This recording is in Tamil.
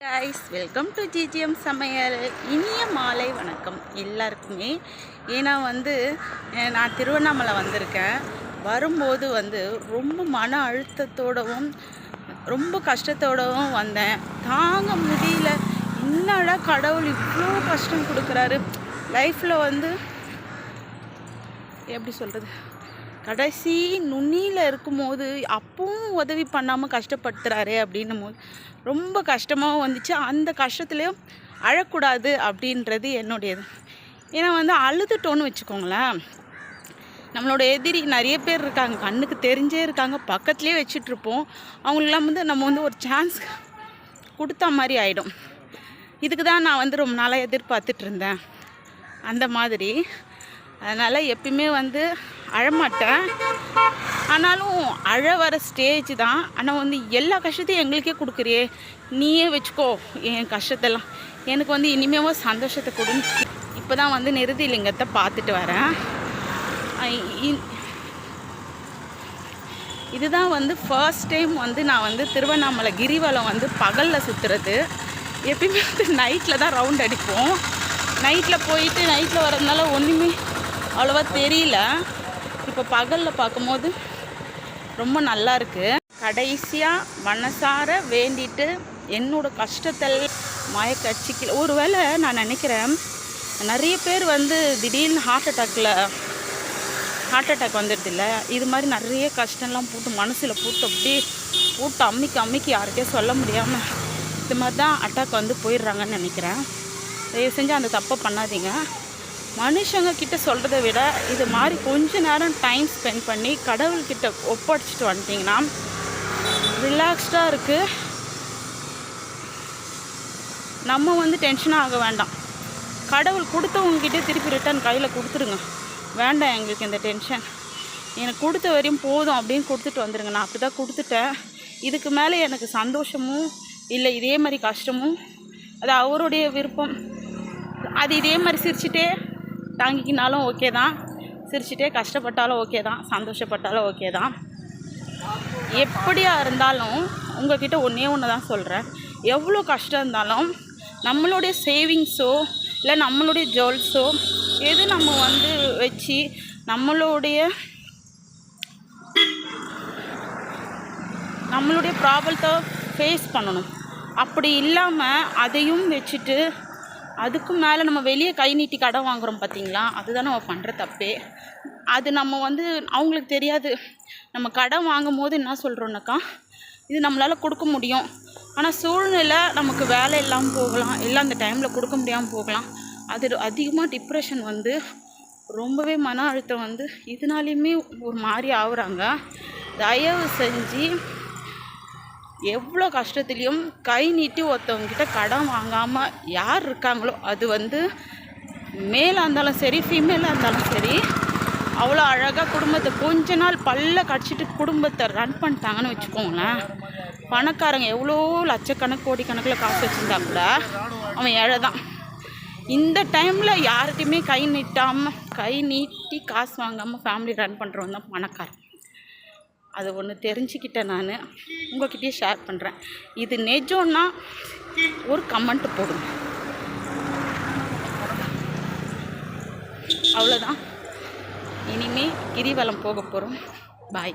கைஸ் வெல்கம் டு ஜிஜிஎம் சமையல். இனிய மாலை வணக்கம் எல்லாருக்குமே. ஏன்னா வந்து நான் திருவண்ணாமலை வந்திருக்கேன். வரும்போது வந்து ரொம்ப மன அழுத்தத்தோடவும் ரொம்ப கஷ்டத்தோடவும் வந்தேன். தாங்க முடியல. என்னடா கடவுள் இவ்வளோ கஷ்டம் கொடுக்குறாரு. லைஃப்பில் வந்து எப்படி சொல்கிறது கடைசி நுண்ணியில் இருக்கும்போது அப்பவும் உதவி பண்ணாமல் கஷ்டப்படுத்துகிறாரே அப்படின்னும் போது ரொம்ப கஷ்டமாகவும் வந்துச்சு. அந்த கஷ்டத்துலேயும் அழக்கூடாது அப்படின்றது என்னுடையது. ஏன்னா வந்து அழுதுட்டோன்னு வச்சுக்கோங்களேன். நம்மளோட எதிரி நிறைய பேர் இருக்காங்க. கண்ணுக்கு தெரிஞ்சே இருக்காங்க. பக்கத்துலேயே வச்சுட்ருப்போம் அவங்களுக்கெல்லாம் வந்து நம்ம வந்து ஒரு சான்ஸ் கொடுத்த மாதிரி ஆகிடும் இதுக்கு தான் நான் வந்து ரொம்ப நாளாக எதிர்பார்த்துட்டு இருந்தேன். அந்த மாதிரி. அதனால் எப்பயுமே வந்து அழமாட்டேன். ஆனாலும் அழ வர ஸ்டேஜ் தான். ஆனால் வந்து எல்லா கஷ்டத்தையும் எங்களுக்கே கொடுக்குறியே நீயே வச்சுக்கோ என் கஷ்டத்தெல்லாம். எனக்கு வந்து இனிமேவும் சந்தோஷத்தை கொடுன்னு இப்போ தான் வந்து நிறுதிலிங்கத்தை பார்த்துட்டு வரேன். இதுதான் வந்து ஃபர்ஸ்ட் டைம் வந்து நான் வந்து திருவண்ணாமலை கிரிவலம் வந்து பகலில் சுற்றுறது எப்பயுமே வந்து நைட்டில் தான் ரவுண்ட் அடிப்போம். நைட்டில் போயிட்டு நைட்டில் வரதுனால ஒன்றுமே அவ்வளோவா தெரியல. இப்போ பகலில் பார்க்கும்போது ரொம்ப நல்லா இருக்குது கடைசியாக மனசார வேண்டிட்டு என்னோடய கஷ்டத்தில் மயக்கச்சிக்கல ஒருவேளை நான் நினைக்கிறேன் நிறைய பேர் வந்து திடீர்னு ஹார்ட் அட்டாக்கில் ஹார்ட் அட்டாக் வந்துடுது இல்லை இது மாதிரி நிறைய கஷ்டம்லாம் போட்டு மனசில் போட்டு அப்படியே போட்டு அம்மிக்கு அம்மிக்கு யாருக்கே சொல்ல முடியாமல் இது மாதிரி தான் அட்டாக் வந்து போயிடுறாங்கன்னு நினைக்கிறேன். தயவு செஞ்சு அந்த தப்பை பண்ணாதீங்க. மனுஷங்க கிட்ட சொல்கிறத விட இது மாதிரி கொஞ்ச நேரம் டைம் ஸ்பெண்ட் பண்ணி கடவுள்கிட்ட ஒப்படைச்சிட்டு வந்துட்டிங்கன்னா ரிலாக்ஸ்டாக இருக்குது நம்ம வந்து டென்ஷனாக ஆக வேண்டாம். கடவுள் கொடுத்தவங்ககிட்ட திருப்பி ரிட்டர்ன் கையில் கொடுத்துருங்க வேண்டாம் எங்களுக்கு இந்த டென்ஷன் எனக்கு கொடுத்த வரையும் போதும் அப்படின்னு கொடுத்துட்டு வந்துடுங்க நான் அப்படி தான் கொடுத்துட்டேன். இதுக்கு மேலே எனக்கு சந்தோஷமும் இல்லை இதே மாதிரி கஷ்டமும். அது அவருடைய விருப்பம். அது இதே மாதிரி சிரிச்சுட்டே தாங்கிக்கினாலும் ஓகே தான். சிரிச்சிட்டே கஷ்டப்பட்டாலும் ஓகே தான். சந்தோஷப்பட்டாலும் ஓகே தான். எப்படியா இருந்தாலும் உங்ககிட்ட ஒன்றே ஒன்று தான் சொல்கிறேன் எவ்வளோ கஷ்டம் இருந்தாலும் நம்மளுடைய சேவிங்ஸோ இல்லை நம்மளுடைய ஜுவல்ஸோ எது நம்ம வந்து வச்சு நம்மளுடைய நம்மளுடைய ப்ராப்ளத்தை ஃபேஸ் பண்ணணும். அப்படி இல்லாமல் அதையும் வச்சுட்டு அதுக்கு மேலே நம்ம வெளியே கை நீட்டி கடன் வாங்குறோம் பார்த்தீங்களா அதுதான் நம்ம பண்ணுற தப்பே. அது நம்ம வந்து அவங்களுக்கு தெரியாது. நம்ம கடன் வாங்கும் போது என்ன சொல்கிறோன்னாக்கா இது நம்மளால் கொடுக்க முடியும். ஆனால் சூழ்நிலை நமக்கு வேலை இல்லாமல் போகலாம். இல்லை அந்த டைமில் கொடுக்க முடியாமல் போகலாம். அது அதிகமாக டிப்ரெஷன் வந்து ரொம்பவே மன அழுத்தம் வந்து இதனாலையுமே ஒரு மாதிரி ஆகுறாங்க. தயவு செஞ்சு எவ்வளோ கஷ்டத்துலேயும் கை நீட்டி ஒருத்தவங்ககிட்ட கடன் வாங்காமல் யார் இருக்காங்களோ அது வந்து மேலாக இருந்தாலும் சரி ஃபீமேலாக இருந்தாலும் சரி அவ்வளோ அழகாக குடும்பத்தை கொஞ்ச நாள் பல்ல கடிச்சிட்டு குடும்பத்தை ரன் பண்ணிட்டாங்கன்னு வச்சுக்கோங்களேன். பணக்காரங்க எவ்வளோ லட்சக்கணக்கு கோடிக்கணக்கில் காசு வச்சுருந்தா கூட அவன் ஏழை தான் இந்த டைமில் யார்கிட்டையுமே கை நீட்டாமல் கை நீட்டி காசு வாங்காமல் ஃபேமிலி ரன் பண்ணுறவன் தான் பணக்காரன். அது ஒன்று தெரிஞ்சுக்கிட்டேன் நான். உங்ககிட்டயே ஷேர் பண்ணுறேன் இது நெஜம்னா ஒரு கமெண்ட் போடுங்க. அவ்வளோதான் இனிமே கிரிவலம் போக போகிறோம் பாய்